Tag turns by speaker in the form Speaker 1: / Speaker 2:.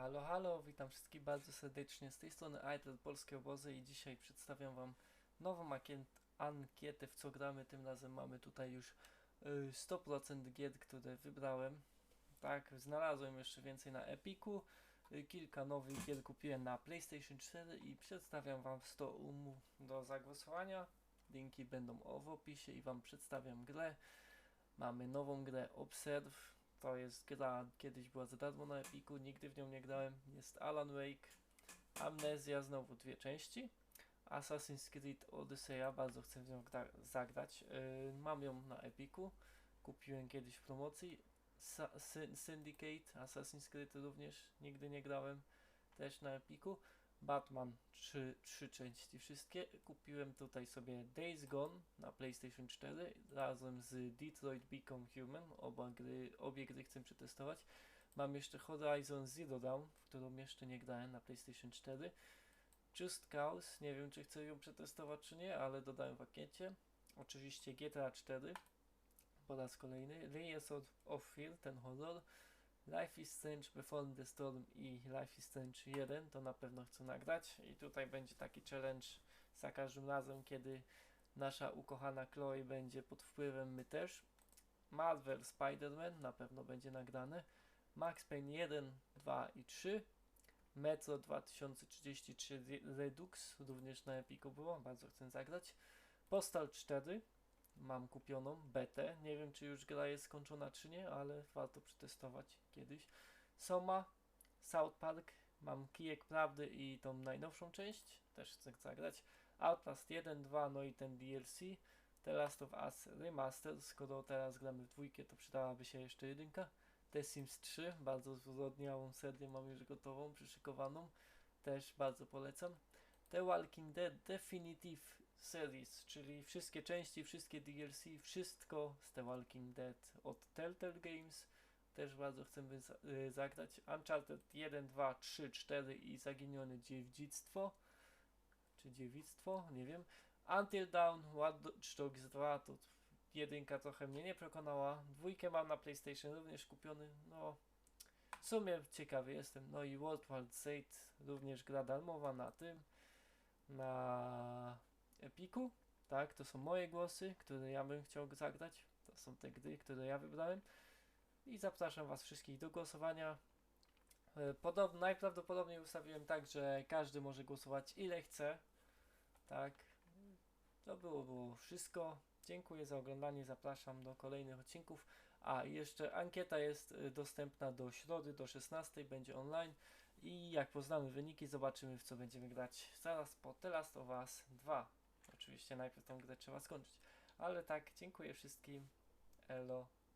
Speaker 1: Halo, halo, witam wszystkich bardzo serdecznie. Z tej strony Idol Polskie Obozy i dzisiaj przedstawiam Wam nową ankietę, w co gramy. Tym razem mamy tutaj już y, 100% gier, które wybrałem. Tak, znalazłem jeszcze więcej na Epiku. Y, Kilka nowych gier kupiłem na PlayStation 4 i przedstawiam Wam 100 umów do zagłosowania. Linki będą w opisie i Wam przedstawiam grę. Mamy nową grę Observe. To jest gra, kiedyś była za darmo na Epiku, nigdy w nią nie grałem. Jest Alan Wake, Amnesia, znowu dwie części. Assassin's Creed Odyssey, bardzo chcę w nią gra- zagrać. Yy, mam ją na Epiku, kupiłem kiedyś w promocji. Sa- Sy- Syndicate, Assassin's Creed również nigdy nie grałem, też na Epiku. Batman, trzy, trzy części wszystkie. Kupiłem tutaj sobie Days Gone na PlayStation 4 razem z Detroit Become Human. Oba gry, obie gry chcę przetestować. Mam jeszcze Horizon Zero Dawn, w którą jeszcze nie grałem na PlayStation 4. Just Cause, nie wiem czy chcę ją przetestować czy nie, ale dodałem w pakiecie. Oczywiście GTA 4 po raz kolejny. Layers of, of Fear, ten horror. Life is Strange Before the Storm i Life is Strange 1 to na pewno chcę nagrać i tutaj będzie taki challenge za każdym razem, kiedy nasza ukochana Chloe będzie pod wpływem, my też. Marvel Spider-Man na pewno będzie nagrane. Max Payne 1, 2 i 3. Metro 2033 Re- Redux również na Epiku było, bardzo chcę zagrać. Postal 4 mam kupioną betę. Nie wiem, czy już gra jest skończona, czy nie, ale warto przetestować kiedyś. Soma, South Park, mam Kijek Prawdy i tą najnowszą część, też chcę zagrać. Outlast 1, 2, no i ten DLC. The Last of Us Remastered, skoro teraz gramy w dwójkę, to przydałaby się jeszcze jedynka. The Sims 3, bardzo zwyrodniałą serię mam już gotową, przyszykowaną, też bardzo polecam. The Walking Dead Definitive Series, czyli wszystkie części, wszystkie DLC, wszystko z The Walking Dead od Telltale Games. Też bardzo chcemy y, zagrać. Uncharted 1, 2, 3, 4 i Zaginione Dziewictwo. Czy Dziewictwo? Nie wiem. Until Dawn, Watch Dogs 2 to jedynka trochę mnie nie przekonała. Dwójkę mam na PlayStation również kupiony. No, w sumie ciekawy jestem. No i World War Z również gra darmowa na tym. Na Epiku. Tak, to są moje głosy, które ja bym chciał zagrać. To są te gry, które ja wybrałem. I zapraszam Was wszystkich do głosowania. E, Podob, najprawdopodobniej ustawiłem tak, że każdy może głosować ile chce. Tak. To było, było wszystko. Dziękuję za oglądanie. Zapraszam do kolejnych odcinków. A jeszcze ankieta jest y, dostępna do środy, do 16. Będzie online. I jak poznamy wyniki, zobaczymy w co będziemy grać zaraz po The Last of Us 2. Oczywiście najpierw tą grę trzeba skończyć. Ale tak, dziękuję wszystkim. Elo.